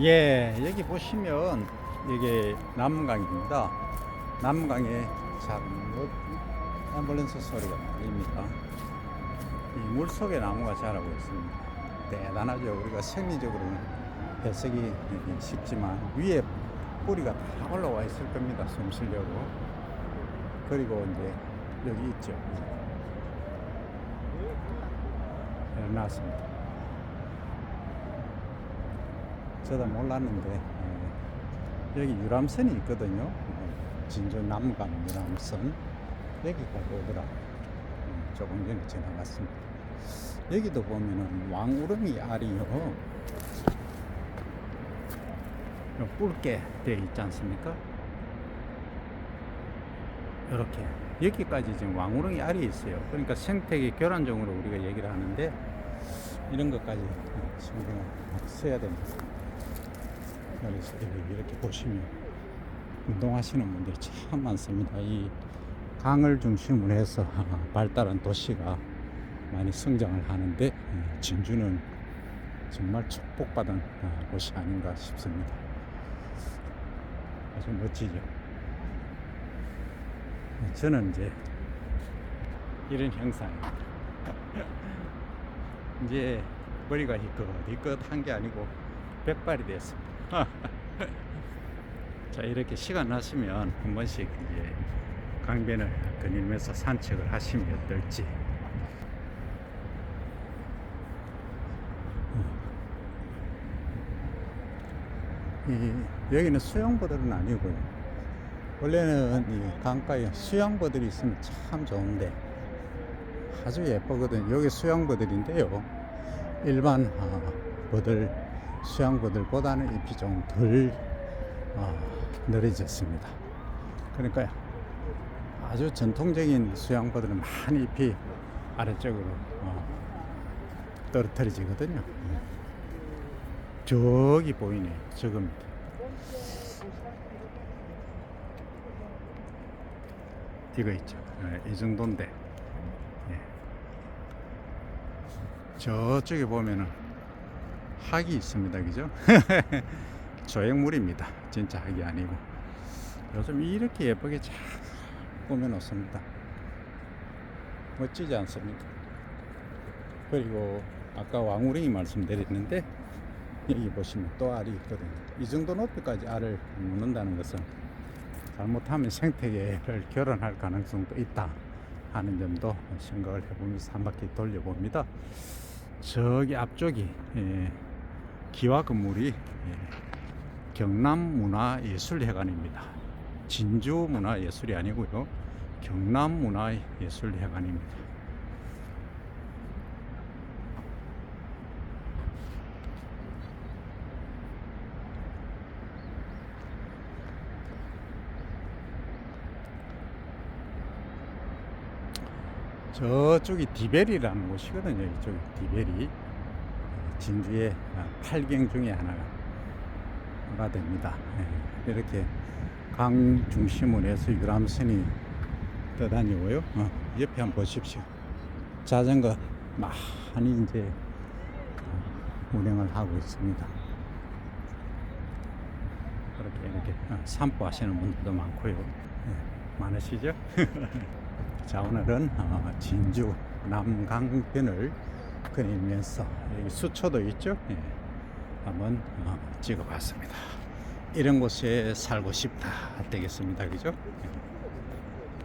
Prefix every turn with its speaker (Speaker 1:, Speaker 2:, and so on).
Speaker 1: 예, 여기 보시면 이게 남강입니다. 남강에 잘못 앰뷸런스 소리가 들립니다. 이 물속에 나무가 자라고 있습니다. 대단하죠. 우리가 생리적으로는 해석이 쉽지만 위에 뿌리가 다 올라와 있을 겁니다. 숨 쉬려고. 그리고 이제 여기 있죠. 해놨습니다. 저도 몰랐는데 예, 여기 유람선이 있거든요. 예, 진주 남강 유람선 여기까지 오더라. 음, 조금 전에 지나갔습니다. 여기도 보면은 왕우렁이 알이요. 요 붉게 되어 있지 않습니까? 이렇게 여기까지 지금 왕우렁이 알이 있어요. 그러니까 생태계 교란종으로 우리가 얘기를 하는데 이런 것까지 신경을 써야 됩니다. 그래서 여기 이렇게 보시면 운동하시는 분들이 참 많습니다. 이 강을 중심으로 해서 발달한 도시가 많이 성장을 하는데 예, 진주는 정말 축복받은 어, 곳이 아닌가 싶습니다. 아주 멋지죠. 저는 이제 이런 형상 이제 머리가 희끗 희끗한 게 아니고 백발이 됐습니다. 자 이렇게 시간 나시면 한 번씩 이제 강변을 거닐면서 산책을 하시면 어떨지. 이, 여기는 수영보들은 아니고요. 원래는 이 강가에 수영보들이 있으면 참 좋은데 아주 예쁘거든요. 여기 수영보들인데요. 일반 어, 버들 수양버들보다는 잎이 좀덜 어, 느려졌습니다. 그러니까 아주 전통적인 수양버들은 많이 잎이 아래쪽으로 어, 떨어뜨려지거든요. 저기 보이네. 저겁니다. 이거 있죠. 네, 이 정도인데. 예. 저쪽에 보면은 학이 있습니다. 그죠? 조형물입니다. 진짜 학이 아니고. 요즘 이렇게 예쁘게 잘 꾸며놓습니다. 멋지지 않습니까? 그리고 아까 왕우랭이 말씀드렸는데 여기 보시면 또 알이 있거든요. 이 정도 높이까지 알을 묻는다는 것은 잘못하면 생태계를 결혼할 가능성도 있다 하는 점도 생각을 해보면서 한 바퀴 돌려봅니다. 저기 앞쪽이 예, 기와 건물이 예, 경남문화예술회관입니다. 진주문화예술이 아니고요. 경남문화예술회관입니다. 저쪽이 디벨이라는 곳이거든요. 이쪽이 디벨이 진주의 팔경 중에 하나가 됩니다. 예, 이렇게 강 중심으로 해서 유람선이 떠다니고요. 어, 옆에 한번 보십시오. 자전거 많이 이제 어, 운행을 하고 있습니다. 그렇게 이렇게 어, 산보하시는 분들도 많고요. 예, 많으시죠? 자 오늘은 어, 진주 남강변을 그리면서 여기 수초도 있죠. 예, 한번 어, 찍어봤습니다. 이런 곳에 살고 싶다 되겠습니다. 그죠? 예.